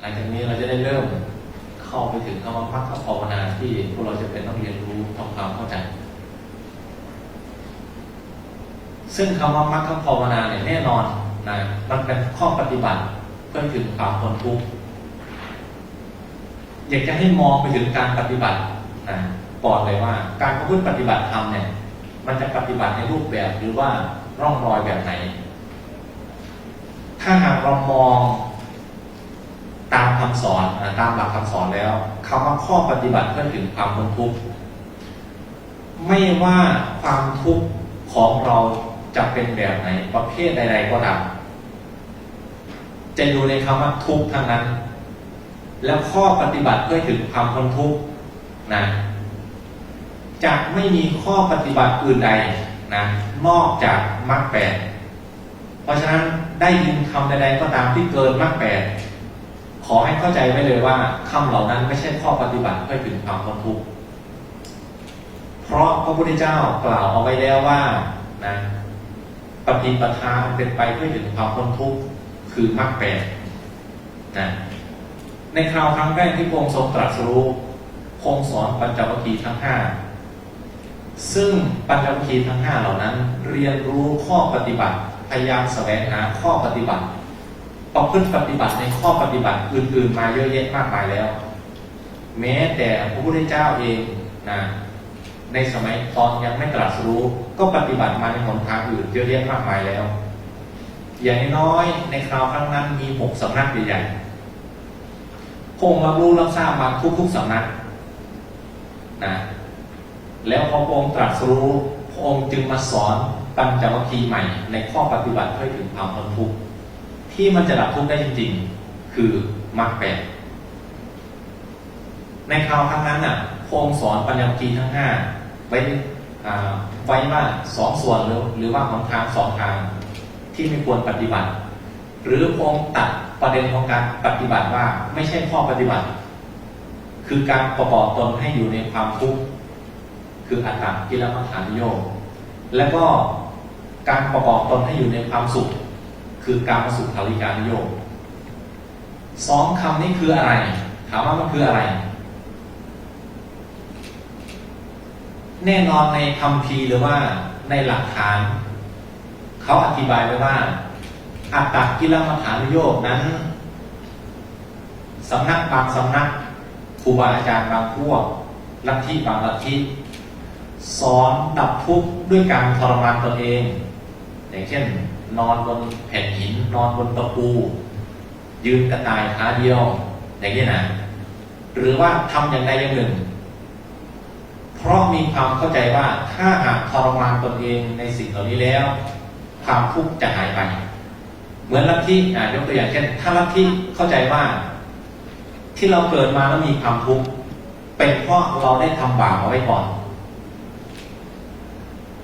หลังจากนี้เราจะได้เริ่มเข้าไปถึงคำว่าพักภาวนาที่พวกเราจะเป็นต้องเรียนรู้ทำความเข้าใจ ซึ่งคำว่ามัคคภาวนาเนี่ยแน่นอนนะมันเป็นข้อปฏิบัติเพื่อถึงความพ้นทุกข์อยากจะให้มองไปถึงการปฏิบัตินะก่อนเลยว่า การประพฤติปฏิบัติธรรมเนี่ย มันจะปฏิบัติในรูปแบบหรือว่าร่องรอยแบบไหน ถ้าหากเรามอง ตามคำสอนตามหลักคำสอนแล้วคำว่าข้อปฏิบัติเพื่อถึงความพ้นทุกข์ไม่ว่าความทุกข์ของเราจะเป็นแบบไหนประเภทใด ๆ ก็ตามจะอยู่ในคำว่าทุกข์ทั้งนั้น แล้วข้อปฏิบัติเพื่อถึงความพ้นทุกข์นะจะไม่มีข้อปฏิบัติอื่นใดนะนอกจากมรรคแปดเพราะฉะนั้นได้ยินคำใดๆก็ตามที่เกินมรรคแปด ขอให้เข้าใจไว้เลยว่าคำเหล่านั้นไม่ใช่ข้อปฏิบัติเพื่อถึงความพ้นทุกข์เพราะพระพุทธเจ้ากล่าวเอาไว้แล้วว่านะปฏิปทาเป็นไปเพื่อถึงความพ้นทุกข์คือมรรคแปดนะในคราวครั้งแรกที่พงค์ทรงตรัสรู้คงสอนปัญจวัคคีย์ทั้งห้าซึ่งปัญจวัคคีย์ทั้งห้าเหล่านั้น เรียนรู้ข้อปฏิบัติพยายามแสวงหาข้อปฏิบัติ ประพฤติปฏิบัติในข้อปฏิบัติอื่นๆ มาเยอะแยะมากมายแล้ว แม้แต่พระพุทธเจ้าเองนะในสมัยตอนยังไม่ตรัสรู้ ก็ปฏิบัติมาในหนทางอื่นเยอะแยะมากมายแล้ว อย่างน้อยในคราวครั้งนั้นมีหกสำนักใหญ่ๆพงรับรู้รับทราบมาทุกๆสำนักนะแล้วพอพระองค์ตรัสรู้พระองค์จึงมาสอนปัญจวัคคีย์ใหม่ ในข้อปฏิบัติเพื่อถึงความพ้นทุกข์ ที่มันจะดับทุกข์ได้จริง ๆ คือมรรคแปดในคราวครั้งนั้นน่ะพรงสอนปัญจวัคคีทั้งห้าไว้ไว้ว่าสองส่วนหรือหรือว่าหนทางสองทางที่ไม่ควรปฏิบัติ หรือพรงตัดประเด็นของการปฏิบัติว่าไม่ใช่ข้อปฏิบัติ คือการประกอบตนให้อยู่ในความทุกข์คืออัตตากิลมัฏฐานโยกแล้วก็การประกอบตนให้อยู่ในความสุข คือการมาสุขภริการโยกสองคำนี้คืออะไร ถามว่ามันคืออะไร แน่นอนในคำพีหรือว่าในหลักฐาน เขาอธิบายไว้ว่า อัตตกิลมัฐานโยกนั้นสำนักบางสำนักครูบาอาจารย์บางพวกลัทธิบางลัทธิสอนดับทุกข์ด้วยการทรมานตนเอง อย่างเช่น นอนบนแผ่นหิน นอนบนตะปู ยืนกระต่ายขาเดียว อย่างนี้นะ หรือว่าทำอย่างใดอย่างหนึ่ง เพราะมีความเข้าใจว่าถ้าหากทรมานตนเองในสิ่งเหล่านี้แล้ว ความทุกข์จะหายไป เหมือนลัทธิอ่ายกตัวอย่างเช่น ถ้าลัทธิเข้าใจว่า ที่เราเกิดมาแล้วมีความทุกข์เป็นเพราะเราได้ทำบาปเอาไว้ก่อน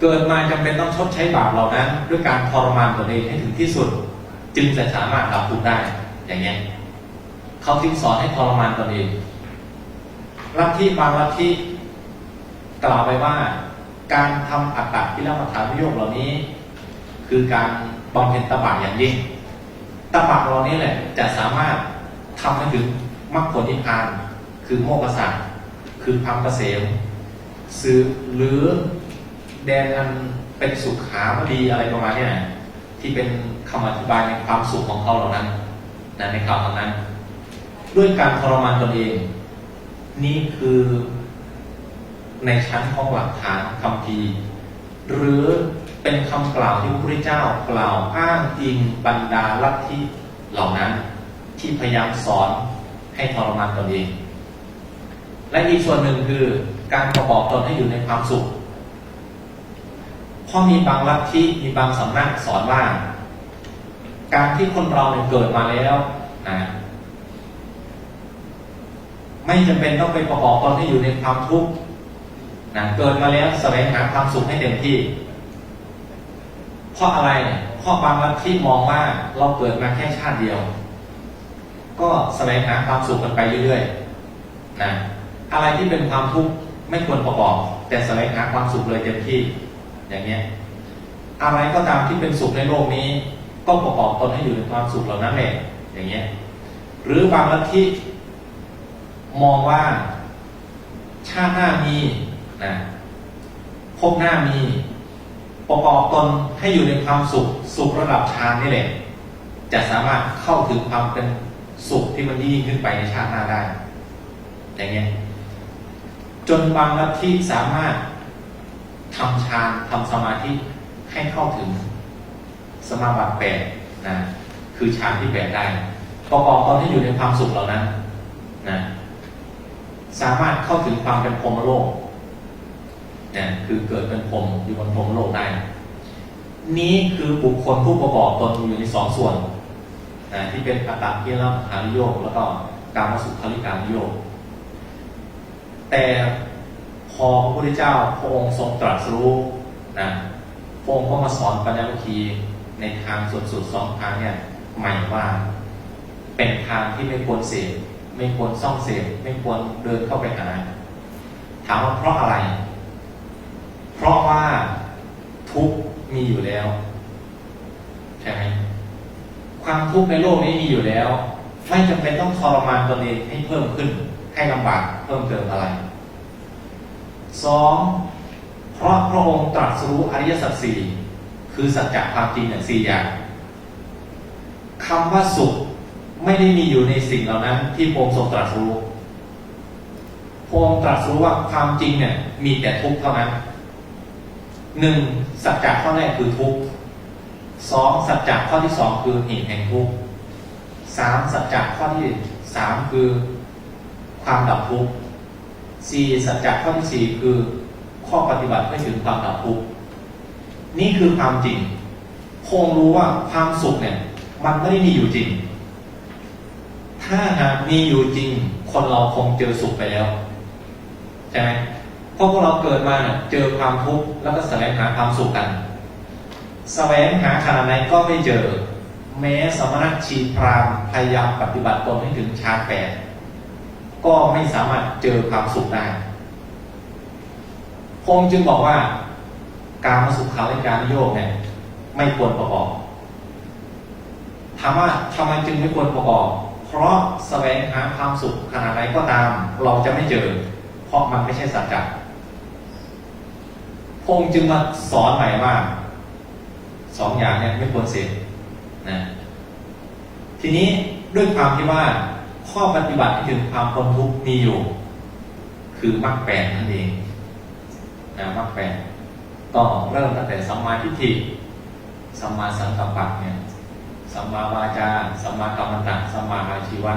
เกิดมาจำเป็นต้องชดใช้บาปเหล่านั้น ด้วยการทรมานตนเองให้ถึงที่สุด จึงจะสามารถดับทุกได้ อย่างเงี้ยเขาจึงสอนให้ทรมานตนเองลัทธิบางลัทธิกล่าวไปว่า การทำอัตตะพิรมฐานวิโยคเหล่านี้ คือการบำเพ็ญตบะอย่างยิ่งตบะเหล่านี้แหละจะสามารถทำให้ถึงมรรคผลนิพพาน คือโมกขสัตว์คือความเกษมซื้อหรือ แดนอันเป็นสุขขาวดีอะไรประมาณเนี้ยที่เป็นคำอธิบายในความสุขของเขาเหล่านั้นนะในคำเหล่านั้น ด้วยการทรมานตนเอง นี่คือในชั้นของหลักฐานคำพีร์หรือเป็นคำกล่าวที่พระพุทธเจ้ากล่าวอ้างอิงบรรดาลัทธิเหล่านั้น ที่พยายามสอนให้ทรมานตนเอง และอีกส่วนหนึ่งคือการประกอบตนให้อยู่ในความสุข เพราะมีบางลัทธิมีบางสำนักสอนว่า การที่คนเราเนี่ยเกิดมาแล้วนะไม่จำเป็นต้องไปประกอบตนให้อยู่ในความทุกข์นะเกิดมาแล้วแสวงหาความสุขให้เต็มที่ เพราะอะไรเพราะบางลัทธิมองว่าเราเกิดมาแค่ชาติเดียว ก็แสวงหาความสุขกันไปเรื่อยๆนะอะไรที่เป็นความทุกข์ไม่ควรประกอบ แต่แสวงหาความสุขเลยเต็มที่ อย่างเงี้ยอะไรก็ตามที่เป็นสุขในโลกนี้ ก็ประกอบตนให้อยู่ในความสุขเหล่านั้นแหละอย่างเงี้ยหรือบางลัทธิมองว่าชาติหน้ามีนะภพหน้ามี ประกอบตนให้อยู่ในความสุข สุขระดับฌานนี่แหละจะสามารถเข้าถึงความเป็นสุขที่มันยิ่งขึ้นไปในชาติหน้าได้ อย่างเงี้ยจนบางลัทธิสามารถ ทำฌานทำสมาธิให้เข้าถึงสมาบัติแปดนะคือฌานที่แปดได้ประกอบตอนที่อยู่ในความสุขเหล่านั้นนะสามารถเข้าถึงความเป็นพรมโลกนะคือเกิดเป็นพรมอยู่บนพรมโลกได้ นี้คือบุคคลผู้ประกอบตนอยู่ในสองส่วนนะที่เป็นอัตตากิลหานิโยกแล้วก็การมสุขคลิการนิโยกแต่ พอพระพุทธเจ้าพระองค์ทรงตรัสรู้นะพระองค์ก็มาสอนปัญญาวิธีในทางสุดสุดสองทางเนี่ยใหม่ว่า เป็นทางที่ไม่ควรเสพไม่ควรซ่องเสพไม่ควรเดินเข้าไปหาถามว่าเพราะอะไร เพราะว่าทุกมีอยู่แล้วใช่ไหมความทุกข์ในโลกนี้มีอยู่แล้ว ไม่จำเป็นต้องทรมานตนเองให้เพิ่มขึ้น ให้ลำบากเพิ่มเติมอะไร สองเพราะพระองค์ตรัสรู้อริยสัจสี่คือสัจจะความจริงอย่างสี่อย่างคำว่าสุขไม่ได้มีอยู่ในสิ่งเหล่านั้น ที่พระองค์ทรงตรัสรู้พระองค์ตรัสรู้ว่าความจริงเนี่ย มีแต่ทุกข์เท่านั้นหนึ่งสัจจะข้อแรกคือทุกข์สองสัจจะข้อที่สองคือเหตุแห่งทุกข์สามสัจจะข้อที่สามคือความดับทุกข์ สี่สัจจะข้อที่สี่คือข้อปฏิบัติเพื่ถึงความดับทุกข์นี่คือความจริงคงรู้ว่าความสุขเนี่ย มันไม่ได้มีอยู่จริง ถ้าหากมีอยู่จริง คนเราคงเจอสุขไปแล้วใช่ไหมเพราะพวกเราเกิดมาเนี่ยเจอความทุกข์แล้วก็แสวงหาความสุขกัน แสวงหาขนาดไหนก็ไม่เจอ แม้สมณะชีพรามพยายามปฏิบัติตนให้ถึงฌาแปด ก็ไม่สามารถเจอความสุขได้พงจึงบอกว่า การมาสุขขาและการโยกเนี่ยไม่ควรประกอบถามว่าทำไมจึงไม่ควรประกอบ เพราะแสวงหาความสุขขนาดไหนก็ตาม เราจะไม่เจอ เพราะมันไม่ใช่สัจจะพงจึงมาสอนใหม่ว่าสองอย่างเนี่ยไม่ควรเสพนะทีนี้ด้วยความที่ว่า ข้อปฏิบัติถึงความพ้นทุกข์มีอยู่ คือมรรคแปดนั่นเองนะมรรคแปดก็เริ่มตั้งแต่สัมมาทิฏฐิสัมมาสังกัปปะเนี่ยสัมมาวาจาสัมมากัมมันตะสัมมาอาชีวะ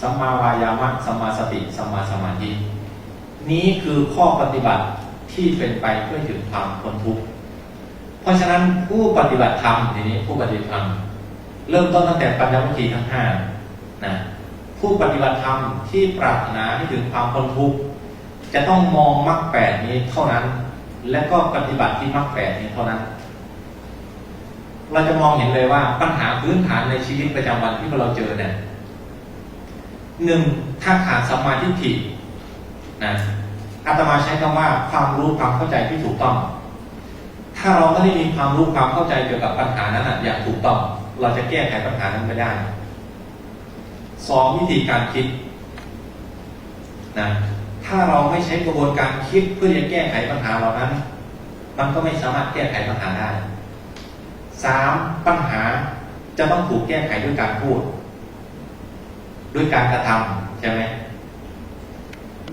สัมมาวายามะสัมมาสติสัมมาสมาธินี้คือข้อปฏิบัติที่เป็นไปเพื่อถึงความพ้นทุกข์เพราะฉะนั้นผู้ปฏิบัติธรรมทีนี้ผู้ปฏิบัติธรรมเริ่มต้นตั้งแต่ปัญญวิธีทั้งห้านะ ผู้ปฏิบัติธรรมที่ปรารถนาให้ถึงความพ้นทุกข์จะต้องมองมรรคแปดนี้เท่านั้น และก็ปฏิบัติที่มรรคแปดนี้เท่านั้น เราจะมองเห็นเลยว่าปัญหาพื้นฐานในชีวิตประจำวันที่เราเจอเนี่ยหนึ่งถ้าขาดสมมาธิฐินะอาตมาใช้คำว่าความรู้ความเข้าใจที่ถูกต้อง ถ้าเราไม่ได้มีความรู้ความเข้าใจเกี่ยวกับปัญหานั้นอย่างถูกต้อง เราจะแก้ไขปัญหานั้นไม่ได้ สองวิธีการคิดนะถ้าเราไม่ใช้กระบวนการคิดเพื่อจะแก้ไขปัญหาเหล่านั้น มันก็ไม่สามารถแก้ไขปัญหาได้สามปัญหาจะต้องถูกแก้ไขด้วยการพูด ด้วยการกระทำใช่ไหม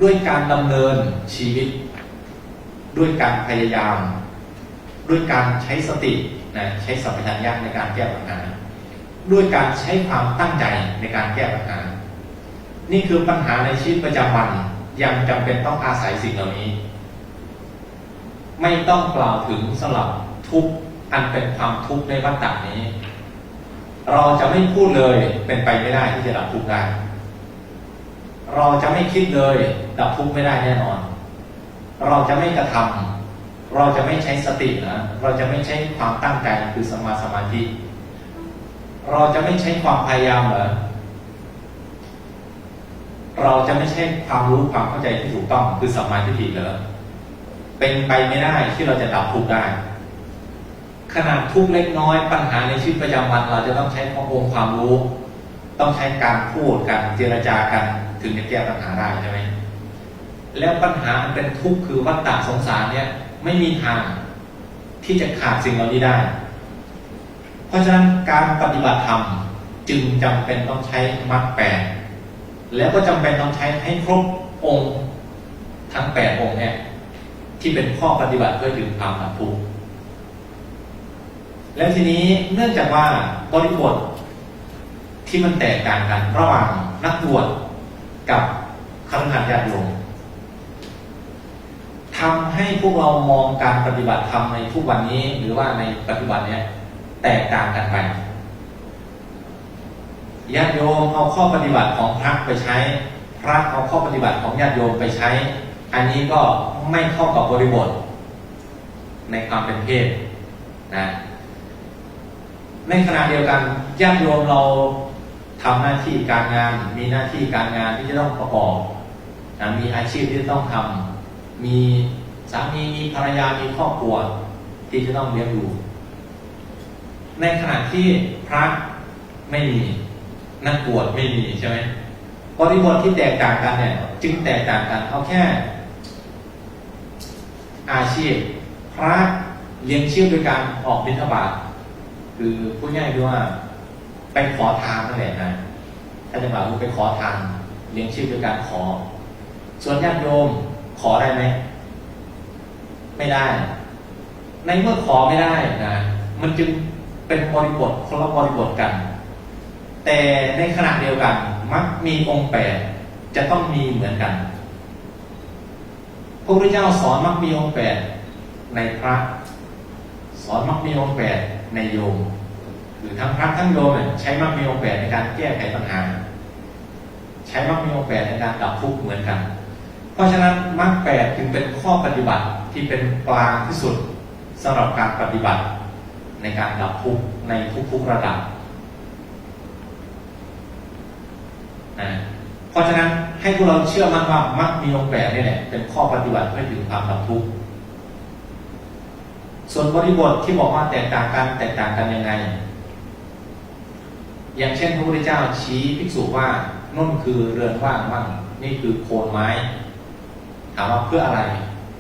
ด้วยการดำเนินชีวิต ด้วยการพยายาม ด้วยการใช้สตินะใช้สัมปชัญญะในการแก้ปัญหา ด้วยการใช้ความตั้งใจในการแก้ปัญหา นี่คือปัญหาในชีวิตประจำวันยังจำเป็นต้องอาศัยสิ่งเหล่านี้ ไม่ต้องกล่าวถึงสลับทุกอันเป็นความทุกข์ในวัฏฏะนี้ เราจะไม่พูดเลยเป็นไปไม่ได้ที่จะดับทุกข์ได้ เราจะไม่คิดเลยดับทุกข์ไม่ได้แน่นอน เราจะไม่กระทำเราจะไม่ใช้สตินะ เราจะไม่ใช้ความตั้งใจคือสมาสมาธิ เราจะไม่ใช้ความพยายามเหรอเราจะไม่ใช่ความรู้ความเข้าใจที่ถูกต้องคือสัมมาทิฏฐิเหรอเป็นไปไม่ได้ที่เราจะดับทุกข์ได้ ขนาดทุกข์เล็กน้อยปัญหาในชีวิตประจำวัน เราจะต้องใช้ข้อมูลความรู้ ต้องใช้การพูดกันเจรจากันถึงจะแก้ปัญหาได้ใช่ไหมแล้วปัญหาอันเป็นทุกข์คือวัฏฏะสงสารเนี่ย ไม่มีทางที่จะขาดสิ่งเหล่านี้ได้ เพราะฉะนั้นการปฏิบัติธรรมจึงจำเป็นต้องใช้มรรคแปดแล้วก็จำเป็นต้องใช้ให้ครบองค์ทั้งแปดองค์เนี่ยที่เป็นข้อปฏิบัติเพื่อถึงความดับทุกข์แล้วทีนี้เนื่องจากว่าบริบทที่มันแตกต่างกันระหว่างนักบวชกับคฤหัสถ์ญาติโยมทำให้พวกเรามองการปฏิบัติธรรมในทุกวันนี้หรือว่าในปัจจุบันเนี้ย แตกต่างกันไปญาติโยมเอาข้อปฏิบัติของพระไปใช้ พระเอาข้อปฏิบัติของญาติโยมไปใช้ อันนี้ก็ไม่เข้ากับบริบท ในความเป็นเพศนะในขณะเดียวกันญาติโยมเราทำหน้าที่การงาน มีหน้าที่การงานที่จะต้องประกอบนะมีอาชีพที่จะต้องทำมีสามีมีภรรยามีครอบครัวที่จะต้องเลี้ยงดู ในขณะที่พระไม่มีนักบวชไม่มีใช่ไหมบริบทที่แตกต่างกันเนี่ย จึงแตกต่างกันเอาแค่ อาชีพ พระเลี้ยงชีพโดยการออกบิณฑบาตคือพูดง่ายๆคือว่าไปขอทานนั่นแหละนะถ้าจะบอกว่าไปขอทานเลี้ยงชีพโดยการขอ ส่วนญาติโยมขอได้ไหมไม่ได้ ในเมื่อขอไม่ได้นะมันจึง เป็นบริบทคนละบริบทกัน แต่ในขณะเดียวกันมักมีองค์แปดจะต้องมีเหมือนกันพระพุทธเจ้าสอนมักมีองค์แปดในพระสอนมักมีองค์แปดในโยมหรือทั้งพระทั้งโยมใช้มักมีองค์แปดในการแก้ไขปัญหา ใช้มักมีองค์แปดในการดับทุกข์เหมือนกัน เพราะฉะนั้นมรรคแปดจึงเป็นข้อปฏิบัติที่เป็นกลางที่สุดสำหรับการปฏิบัติ ในการดับทุกข์ในทุกๆระดับนะเพราะฉะนั้นให้พวกเราเชื่อมั่นว่ามรรคมีองค์แปดนี่แหละเป็นข้อปฏิบัติเพื่อถึงความดับทุกข์ส่วนบริบทที่บอกว่าแตกต่างกันแตกต่างกันยังไง อย่างเช่นพระพุทธเจ้าชี้ภิกษุว่านุ่นคือเรือนว่างว่างนี่คือโคนไม้ ถามว่าเพื่ออะไร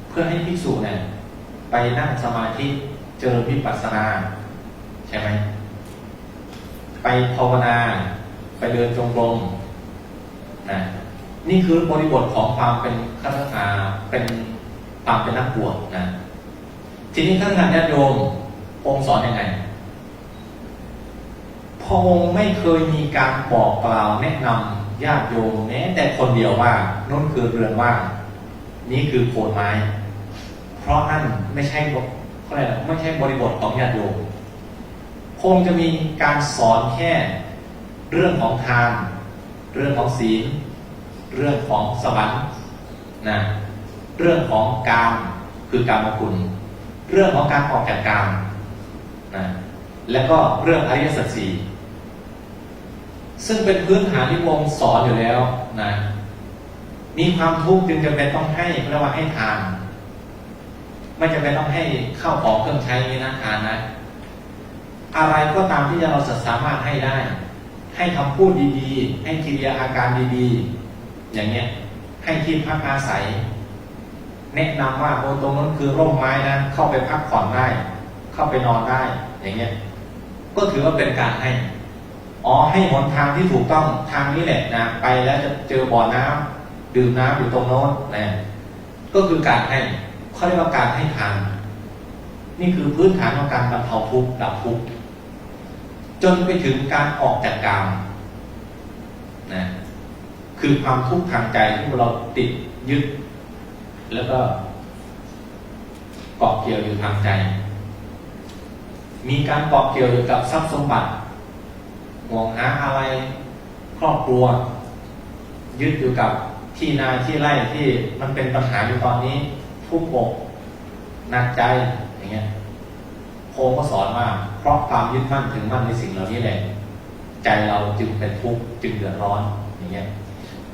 เพื่อให้ภิกษุเนี่ยไปนั่งสมาธิ เจริญวิปัสสนา ใช่ไหม ไปภาวนา ไปเดินจงกรมนะนี่คือบริบทของความเป็นฆราวาเป็นความเป็นนักบวชนะ ทีนี้ท่านญาติโยมองค์สอนอยังไงพระองค์ไม่เคยมีการบอกกล่าวแนะนำญาติโยมแม้แต่คนเดียวว่านั่นคือเรือนว่างนี่คือโคนไม้ เพราะนั่นไม่ใช่ อะไรไม่ใช่บริบทของญาติโยมคงจะมีการสอนแค่เรื่องของทาน เรื่องของศีล เรื่องของสวรรค์นะเรื่องของการคือการมคุณ เรื่องของการออกจากกามนะและก็เรื่องอริยสัจสี่ซึ่งเป็นพื้นฐานที่วงสอนอยู่แล้วนะมีความทุกข์จึงจะเป็นต้องให้เรียกว่าให้ทาน ไม่จำเป็นต้องให้ข้าวของเครื่องใช้นี้นะทานนะ อะไรก็ตามที่เราสามารถให้ได้ ให้คำพูดดีๆ ให้กิริยาอาการดีๆ อย่างเงี้ย ให้ที่พักอาศัย แนะนำว่าโอ้ตรงนั้นคือร่มไม้นะ เข้าไปพักผ่อนได้ เข้าไปนอนได้ อย่างเงี้ย ก็ถือว่าเป็นการให้ อ๋อให้หนทางที่ถูกต้องทางนี้แหละนะไปแล้วจะเจอบ่อน้ำดื่มน้ำอยู่ตรงโน้นนะก็คือการให้ เขาเรียกว่าการให้ทาน นี่คือพื้นฐานของการบรรเทาทุกข์ดับทุกข์จนไปถึงการออกจากกามนะคือความทุกข์ทางใจที่เราติดยึด แล้วก็เกาะเกี่ยวอยู่ทางใจ มีการเกาะเกี่ยวอยู่กับทรัพย์สมบัติห่วงหาอะไรครอบครัว ยึดอยู่กับที่นาที่ไร่ที่มันเป็นปัญหาอยู่ตอนนี้ ทุกข์อกหนักใจอย่างเงี้ยโคก็สอนว่าเพราะความยึดมั่นถึงมั่นในสิ่งเหล่านี้แหละใจเราจึงเป็นทุกข์จึงเดือดร้อนอย่างเงี้ย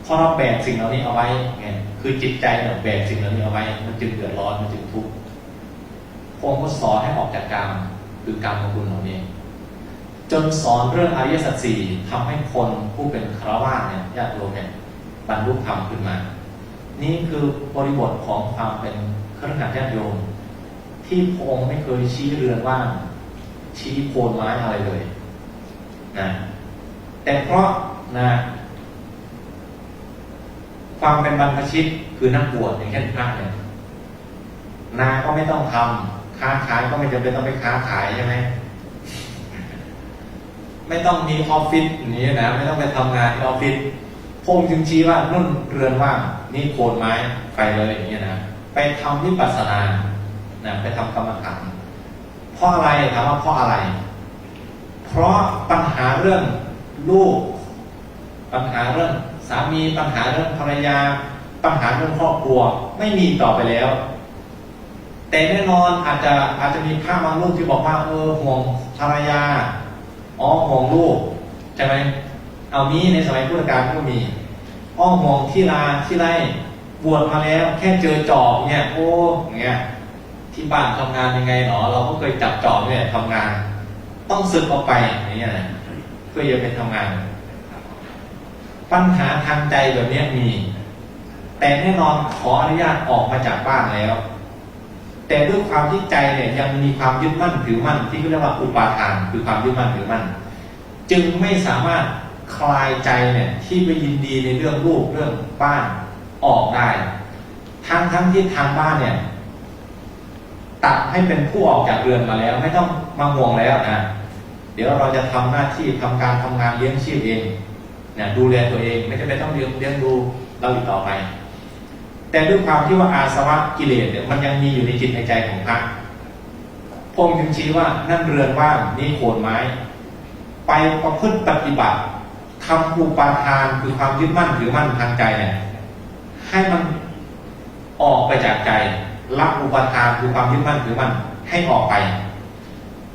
พอเราแบกสิ่งเหล่านี้เอาไว้ไงคือจิตใจเนี่ยแบกสิ่งเหล่านี้เอาไว้ มันจึงเดือดร้อนมันจึงทุกข์โคก็สอนให้ออกจากกรรมคือกรรมของคุณเหล่านี้จนสอนเรื่องอริยสัจสี่ทำให้คนผู้เป็นคารวะเนี่ยญาติโยมเนี่ยบรรลุธรรมขึ้นมา นี่คือบริบทของความเป็นครหัสถ์ญาติโยม ที่พระองค์ไม่เคยชี้เรือนว่างชี้โคนไม้อะไรเลยนะแต่เพราะนะความเป็นบรรพชิตคือนักบวชอย่างเช่นพระเนี่ยนาก็ไม่ต้องทำค้าขายก็ไม่จำเป็นต้องไปค้าขายใช่ไหมไม่ต้องมีออฟฟิศอย่างนี้นะ ไม่ต้องไปทำงานที่ออฟฟิศ พงจึงชี้ว่านุ่นเรือนว่างนี่โคนไม้ไปเลยอย่างนี้นะไปทำวิปัสสนานะไปทำกรรมฐานเพราะอะไรถามว่าเพราะอะไร เพราะปัญหาเรื่องลูก ปัญหาเรื่องสามีปัญหาเรื่องภรรยา ปัญหาเรื่องครอบครัว ไม่มีต่อไปแล้ว แต่แน่นอนอาจจะอาจจะมีภาพบางรูปที่บอกว่าเออห่วงภรรยาอ๋อห่วงลูกใช่ไหม เอานี้ในสมัยพุทธกาลก็มี อ้อห่วงที่ลาที่ไรบวชมาแล้ว แค่เจอจอบเนี่ยโอ้อย่างเงี้ยที่บ้านทำงานยังไงหนอ เราก็เคยจับจอบเนี่ยทำงาน ต้องสึกออกไปอย่างเงี้ยนะเพื่อจะไปทำงาน ปัญหาทางใจแบบเนี้ยมี แต่แน่นอนขออนุญาตออกมาจากบ้านแล้ว แต่ด้วยความที่ใจเนี่ยยังมีความยึดมั่นถือมั่นที่เรียกว่าอุปาทาน คือความยึดมั่นถือมั่น จึงไม่สามารถ คลายใจเนี่ยที่ไปยินดีในเรื่องลูกเรื่องบ้านออกได้ ทั้งทั้งที่ทางบ้านเนี่ย ตัดให้เป็นผู้ออกจากเรือนมาแล้ว ไม่ต้องมาห่วงแล้วนะเดี๋ยวเราจะทำหน้าที่ทำการทำงานเลี้ยงชีพเองเนี่ยดูแลตัวเองไม่จำเป็นต้องเลี้ยงเลี้ยงดูเราอีกต่อไป แต่ด้วยความที่ว่าอาสวะกิเลสเนี่ยมันยังมีอยู่ในจิตในใจของพระพงค์จึงชี้ว่านั่นเรือนว่างนี่โคนไม้ ไปประพฤติปฏิบัติ ทำอุปาทานคือความยึดมั่นถือมั่นทางใจเนี่ยให้มันออกไปจากใจละอุปาทานคือความยึดมั่นถือมั่นให้ออกไป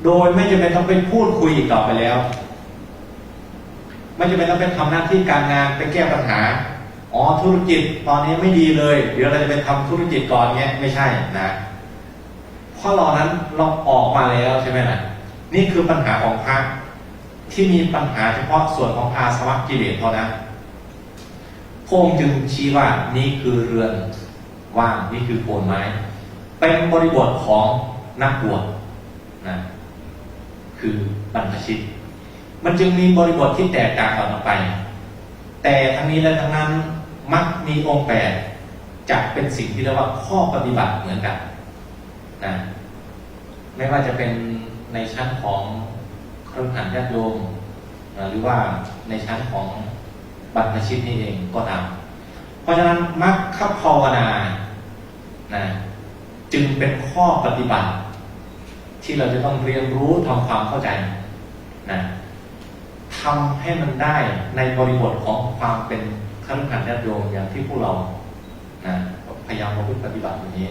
โดยไม่จำเป็นต้องไปพูดคุยอีกต่อไปแล้ว ไม่จำเป็นต้องไปทำหน้าที่การงานไปแก้ปัญหาอ๋อธุรกิจตอนนี้ไม่ดีเลย เดี๋ยวเราจะไปทำธุรกิจก่อนเงี้ยไม่ใช่นะเพราะเรานั้นเราออกมาแล้วใช่ไหมล่ะนี่คือปัญหาของพระ ที่มีปัญหาเฉพาะส่วนของอาสวะกิเลสเท่านั้นพงจึงชี้ว่านี่คือเรือนว่างนี่คือโคนไม้ เป็นบริบทของนักบวชนะคือบรรพชิต มันจึงมีบริบทที่แตกต่างกันออกไป แต่ทั้งนี้และทั้งนั้นมักมีองค์แปดจะเป็นสิ่งที่เรียกว่าข้อปฏิบัติเหมือนกันนะไม่ว่าจะเป็นในชั้นของ ครหันญาติโยมหรือว่าในชั้นของบรรพชิตนี่เองก็ตามเพราะฉะนั้นมักคภาวนานะจึงเป็นข้อปฏิบัติ ที่เราจะต้องเรียนรู้ทำความเข้าใจนะทำให้มันได้ในบริบทของความเป็นคฤหัสถ์ญาติโยมอย่างที่พวกเรานะพยายามประพฤติปฏิบัติอย่างนี้